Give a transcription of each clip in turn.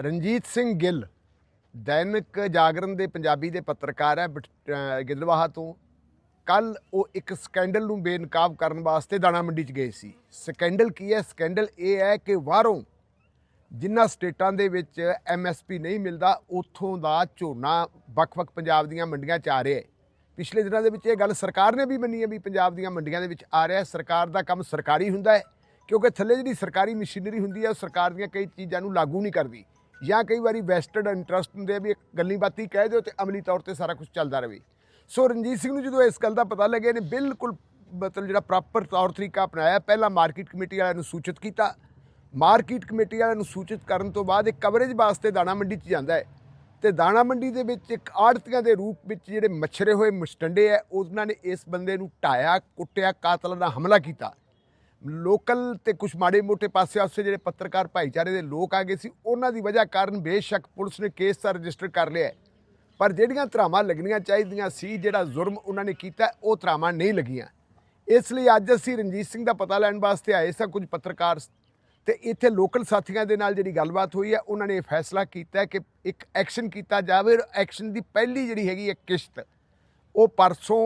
ਰਣਜੀਤ ਸਿੰਘ ਗਿੱਲ ਦੈਨਿਕ ਜਾਗਰਣ ਦੇ ਪੰਜਾਬੀ ਦੇ ਪੱਤਰਕਾਰ ਹੈ ਬਟ- ਤੋਂ। ਕੱਲ ਉਹ ਇੱਕ ਸਕੈਂਡਲ ਨੂੰ ਬੇਨਕਾਬ ਕਰਨ ਵਾਸਤੇ ਦਾਣਾ ਮੰਡੀ 'ਚ ਗਏ ਸੀ। ਸਕੈਂਡਲ ਕੀ ਹੈ? ਸਕੈਂਡਲ ਇਹ ਹੈ ਕਿ ਬਾਹਰੋਂ ਜਿਨ੍ਹਾਂ ਸਟੇਟਾਂ ਦੇ ਵਿੱਚ ਐਮਐਸਪੀ ਨਹੀਂ ਮਿਲਦਾ, ਉੱਥੋਂ ਦਾ ਝੋਨਾ ਵੱਖ-ਵੱਖ ਪੰਜਾਬ ਦੀਆਂ ਮੰਡੀਆਂ 'ਚ ਆ ਰਿਹਾ ਹੈ। ਪਿਛਲੇ ਦਿਨਾਂ ਦੇ ਵਿੱਚ ਇਹ ਗੱਲ ਸਰਕਾਰ ਨੇ ਵੀ ਮੰਨੀ ਹੈ ਵੀ ਪੰਜਾਬ ਦੀਆਂ ਮੰਡੀਆਂ ਦੇ ਵਿੱਚ ਆ ਰਿਹਾ ਸਰਕਾਰ ਦਾ ਕੰਮ ਸਰਕਾਰੀ ਹੁੰਦਾ ਹੈ। ਕਿਉਂਕਿ ਥੱਲੇ ਜਿਹੜੀ ਸਰਕਾਰੀ ਮਸ਼ੀਨਰੀ ਹੁੰਦੀ ਹੈ ਉਹ ਸਰਕਾਰ ਦੀਆਂ ਕਈ ਚੀਜ਼ਾਂ ਨੂੰ ਲਾਗੂ ਨਹੀਂ ਕਰਦੀ। ਜਾਂ ਕਈ ਵਾਰੀ ਵੈਸਟਡ ਇੰਟਰਸਟ ਹੁੰਦੇ ਆ ਵੀ ਇੱਕ ਗੱਲੀ ਬਾਤੀ ਕਹਿ ਦਿਓ ਤੇ ਅਮਲੀ ਤੌਰ ਤੇ ਸਾਰਾ ਕੁਝ ਚੱਲਦਾ ਰਹੇ। ਸੋ ਰਣਜੀਤ ਸਿੰਘ ਨੂੰ ਜਦੋਂ ਇਸ ਗੱਲ ਦਾ ਪਤਾ ਲੱਗਿਆ ਨੇ ਬਿਲਕੁਲ ਮਤਲਬ ਜਿਹੜਾ ਪ੍ਰੋਪਰ ਤੌਰ ਤਰੀਕਾ ਅਪਣਾਇਆ। ਪਹਿਲਾਂ ਮਾਰਕੀਟ ਕਮੇਟੀ ਵਾਲਿਆਂ ਨੂੰ ਸੂਚਿਤ ਕੀਤਾ। ਮਾਰਕੀਟ ਕਮੇਟੀ ਵਾਲਿਆਂ ਨੂੰ ਸੂਚਿਤ ਕਰਨ ਤੋਂ ਬਾਅਦ ਇਹ ਕਵਰੇਜ ਵਾਸਤੇ ਦਾਣਾ ਮੰਡੀ 'ਚ ਜਾਂਦਾ ਹੈ। ਤੇ ਦਾਣਾ ਮੰਡੀ ਦੇ ਵਿੱਚ ਇੱਕ ਆੜਤੀਆਂ ਦੇ ਰੂਪ ਵਿੱਚ ਜਿਹੜੇ ਮਛਰੇ ਹੋਏ ਮਸ਼ਟੰਡੇ ਹੈ ਉਹਨਾਂ ਨੇ ਇਸ ਬੰਦੇ ਨੂੰ ਢਾਇਆ ਕੁੱਟਿਆ, ਕਾਤਲ ਦਾ ਹਮਲਾ ਕੀਤਾ। ਲੋਕਲ ਤੇ ਕੁਝ ਮਾੜੇ ਮੋਟੇ ਪਾਸੇ ਆਸੇ ਜਿਹੜੇ ਪੱਤਰਕਾਰ ਭਾਈਚਾਰੇ ਦੇ ਲੋਕ ਆ ਗਏ ਸੀ, ਉਹਨਾਂ ਦੀ ਵਜ੍ਹਾ ਕਾਰਨ ਬੇਸ਼ੱਕ ਪੁਲਿਸ ਨੇ ਕੇਸ ਤਾਂ ਰਜਿਸਟਰ ਕਰ ਲਿਆ ਪਰ ਜਿਹੜੀਆਂ ਧਰਾਵਾਂ ਲੱਗਣੀਆਂ ਚਾਹੀਦੀਆਂ ਸੀ, ਜਿਹੜਾ ਜ਼ੁਰਮ ਉਹਨਾਂ ਨੇ ਕੀਤਾ ਉਹ ਧਰਾਵਾਂ ਨਹੀਂ ਲੱਗੀਆਂ। ਇਸ ਲਈ ਅੱਜ ਅਸੀਂ ਰਣਜੀਤ ਸਿੰਘ ਦਾ ਪਤਾ ਲੈਣ ਵਾਸਤੇ ਆਏ ਸਾਂ ਕੁਝ ਪੱਤਰਕਾਰ ਤੇ ਇੱਥੇ ਲੋਕਲ ਸਾਥੀਆਂ ਦੇ ਨਾਲ ਜਿਹੜੀ ਗੱਲਬਾਤ ਹੋਈ ਹੈ, ਉਹਨਾਂ ਨੇ ਇਹ ਫੈਸਲਾ ਕੀਤਾ ਕਿ ਇੱਕ ਐਕਸ਼ਨ ਕੀਤਾ ਜਾਵੇ ਔਰ ਐਕਸ਼ਨ ਦੀ ਪਹਿਲੀ ਜਿਹੜੀ ਹੈਗੀ ਹੈ ਕਿਸ਼ਤ, ਉਹ ਪਰਸੋਂ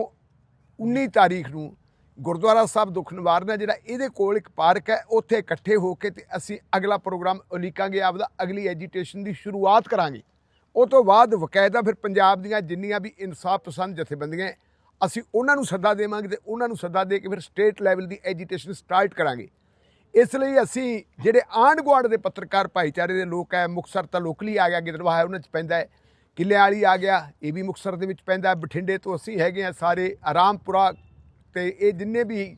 19 ਤਾਰੀਖ ਨੂੰ ਗੁਰਦੁਆਰਾ ਸਾਹਿਬ ਦੁੱਖ ਨਿਵਾਰਨ ਹੈ, ਜਿਹੜਾ ਇਹਦੇ ਕੋਲ ਇੱਕ ਪਾਰਕ ਹੈ, ਉੱਥੇ ਇਕੱਠੇ ਹੋ ਕੇ ਤੇ ਅਸੀਂ ਅਗਲਾ ਪ੍ਰੋਗਰਾਮ ਉਲੀਕਾਂਗੇ, ਆਪਦਾ ਅਗਲੀ ਐਜੀਟੇਸ਼ਨ ਦੀ ਸ਼ੁਰੂਆਤ ਕਰਾਂਗੇ। ਉਹ ਤੋਂ ਬਾਅਦ ਵਕਾਇਦਾ ਫਿਰ ਪੰਜਾਬ ਦੀਆਂ ਜਿੰਨੀਆਂ ਵੀ ਇਨਸਾਫ ਪਸੰਦ ਜਥੇਬੰਦੀਆਂ ਅਸੀਂ ਉਹਨਾਂ ਨੂੰ ਸੱਦਾ ਦੇਵਾਂਗੇ ਤੇ ਉਹਨਾਂ ਨੂੰ ਸੱਦਾ ਦੇ ਕੇ ਫਿਰ ਸਟੇਟ ਲੈਵਲ ਦੀ ਐਜੀਟੇਸ਼ਨ ਸਟਾਰਟ ਕਰਾਂਗੇ। ਇਸ ਲਈ ਅਸੀਂ ਜਿਹੜੇ ਆਂਢ ਗੁਆਂਢ ਦੇ ਪੱਤਰਕਾਰ ਭਾਈਚਾਰੇ ਦੇ ਲੋਕ ਹੈ, ਮੁਕਤਸਰ ਤਾਂ ਲੋਕਲੀ ਆ ਗਿਆ ਗਿੱਦੜਬਾਹਾ ਹੈ ਉਹਨਾਂ 'ਚ ਪੈਂਦਾ ਹੈ ਕਿੱਲੇ ਵਾਲੀ ਆ ਗਿਆ, ਇਹ ਵੀ ਮੁਕਤਸਰ ਦੇ ਵਿੱਚ ਪੈਂਦਾ ਬਠਿੰਡੇ ਤੋਂ ਅਸੀਂ ਹੈਗੇ ਆ ਸਾਰੇ ਆਰਾਮਪੁਰਾ ਤੇ ਇਹ ਜਿੰਨੇ ਵੀ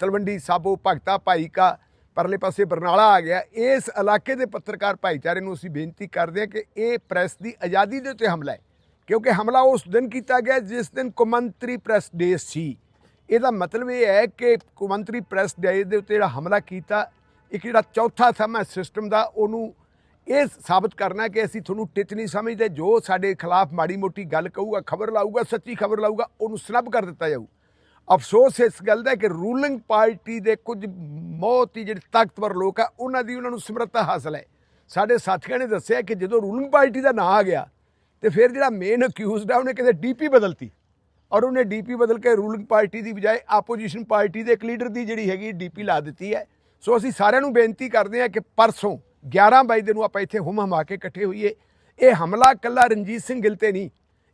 ਤਲਵੰਡੀ ਸਾਬੋ, ਭਗਤਾ ਭਾਈ ਕਾ ਪਰਲੇ ਪਾਸੇ ਬਰਨਾਲਾ ਆ ਗਿਆ, ਇਸ ਇਲਾਕੇ ਦੇ ਪੱਤਰਕਾਰ ਭਾਈਚਾਰੇ ਨੂੰ ਅਸੀਂ ਬੇਨਤੀ ਕਰਦੇ ਹਾਂ ਕਿ ਇਹ ਪ੍ਰੈਸ ਦੀ ਆਜ਼ਾਦੀ ਦੇ ਉੱਤੇ ਹਮਲਾ ਹੈ। ਕਿਉਂਕਿ ਹਮਲਾ ਉਸ ਦਿਨ ਕੀਤਾ ਗਿਆ ਜਿਸ ਦਿਨ ਕੌਮਾਂਤਰੀ ਪ੍ਰੈਸ ਡੇ ਸੀ। ਇਹਦਾ ਮਤਲਬ ਇਹ ਹੈ ਕਿ ਕੌਮਾਂਤਰੀ ਪ੍ਰੈਸ ਡੇ ਦੇ ਉੱਤੇ ਜਿਹੜਾ ਹਮਲਾ ਕੀਤਾ, ਇੱਕ ਜਿਹੜਾ ਚੌਥਾ ਸਮਾਂ ਸਿਸਟਮ ਦਾ, ਉਹਨੂੰ ਇਹ ਸਾਬਤ ਕਰਨਾ ਕਿ ਅਸੀਂ ਤੁਹਾਨੂੰ ਟਿੱਚ ਨਹੀਂ ਸਮਝਦੇ, ਜੋ ਸਾਡੇ ਖਿਲਾਫ ਮਾੜੀ ਮੋਟੀ ਗੱਲ ਕਹੂਗਾ, ਖਬਰ ਲਾਊਗਾ, ਸੱਚੀ ਖਬਰ ਲਾਊਗਾ, ਉਹਨੂੰ ਸਨੱਬ ਕਰ ਦਿੱਤਾ ਜਾਊ। ਅਫਸੋਸ ਇਸ ਗੱਲ ਦਾ ਕਿ ਰੂਲਿੰਗ ਪਾਰਟੀ ਦੇ ਕੁਝ ਬਹੁਤ ਹੀ ਜਿਹੜੇ ਤਾਕਤਵਰ ਲੋਕ ਆ ਉਹਨਾਂ ਦੀ ਉਹਨਾਂ ਨੂੰ ਸਮਰੱਥਾ ਹਾਸਲ ਹੈ। ਸਾਡੇ ਸਾਥੀਆਂ ਨੇ ਦੱਸਿਆ ਕਿ ਜਦੋਂ ਰੂਲਿੰਗ ਪਾਰਟੀ ਦਾ ਨਾਂ ਆ ਗਿਆ ਤੇ ਫਿਰ ਜਿਹੜਾ ਮੇਨ ਅਕਿਊਜ਼ਡ ਆ ਉਹਨੇ ਕਿਤੇ ਡੀਪੀ ਬਦਲਤੀ। ਔਰ ਉਹਨੇ ਡੀਪੀ ਬਦਲ ਕੇ ਰੂਲਿੰਗ ਪਾਰਟੀ ਦੀ ਬਜਾਏ ਆਪੋਜੀਸ਼ਨ ਪਾਰਟੀ ਦੇ ਇੱਕ ਲੀਡਰ ਦੀ ਜਿਹੜੀ ਹੈਗੀ ਡੀਪੀ ਲਾ ਦਿੱਤੀ ਹੈ। ਸੋ ਅਸੀਂ ਸਾਰਿਆਂ ਨੂੰ ਬੇਨਤੀ ਕਰਦੇ ਹਾਂ ਕਿ ਪਰਸੋਂ 11 ਦੇ ਨੂੰ ਆਪਾਂ ਇੱਥੇ ਹੁਮ ਹਮਾ ਕੇ ਇਕੱਠੇ ਹੋਈਏ। ਇਹ ਹਮਲਾ ਕੱਲਾ ਰਣਜੀਤ ਸਿੰਘ ਗਿੱਲ ਤੇ ਨਹੀਂ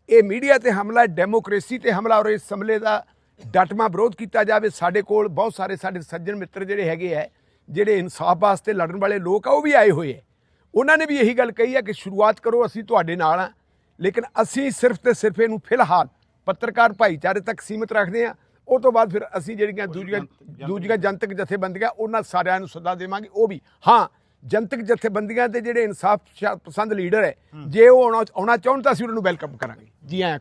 ਇਹ ਮੀਡੀਆ ਤੇ ਹਮਲਾ ਹੈ, ਡੈਮੋਕ੍ਰੇਸੀ ਤੇ ਹਮਲਾ ਔਰ ਇਸ ਹਮਲੇ ਦਾ ਡਟਮਾ ਵਿਰੋਧ ਕੀਤਾ ਜਾਵੇ ਸਾਡੇ ਕੋਲ ਬਹੁਤ ਸਾਰੇ ਸਾਡੇ ਸੱਜਣ ਮਿੱਤਰ ਜਿਹੜੇ ਹੈਗੇ ਹੈ ਜਿਹੜੇ ਇਨਸਾਫ ਵਾਸਤੇ ਲੜਨ ਵਾਲੇ ਲੋਕ ਆ ਉਹ ਵੀ ਆਏ ਹੋਏ ਹੈ ਉਹਨਾਂ ਨੇ ਵੀ ਇਹੀ ਗੱਲ ਕਹੀ ਹੈ ਕਿ ਸ਼ੁਰੂਆਤ ਕਰੋ ਅਸੀਂ ਤੁਹਾਡੇ ਨਾਲ ਆ। ਲੇਕਿਨ ਅਸੀਂ ਸਿਰਫ ਤੇ ਸਿਰਫ ਇਹਨੂੰ ਫਿਲਹਾਲ ਪੱਤਰਕਾਰ ਭਾਈਚਾਰੇ ਤੱਕ ਸੀਮਿਤ ਰੱਖਦੇ ਹਾਂ ਉਹ ਤੋਂ ਬਾਅਦ ਫਿਰ ਅਸੀਂ ਜਿਹੜੀਆਂ ਦੂਜੀਆਂ ਦੂਜੀਆਂ ਜਨਤਕ। ਜਥੇਬੰਦੀਆਂ ਉਹਨਾਂ ਸਾਰਿਆਂ ਨੂੰ ਸੱਦਾ ਦੇਵਾਂਗੇ ਉਹ ਵੀ। ਹਾਂ ਜਨਤਕ ਜਥੇਬੰਦੀਆਂ ਦੇ ਜਿਹੜੇ ਇਨਸਾਫ ਪਸੰਦ ਲੀਡਰ ਹੈ ਜੇ ਉਹ ਆਉਣਾ ਚਾਹੁਣ ਤਾਂ ਅਸੀਂ ਉਹਨਾਂ ਨੂੰ ਵੈਲਕਮ ਕਰਾਂਗੇ। ਜੀ ਆਇਆਂ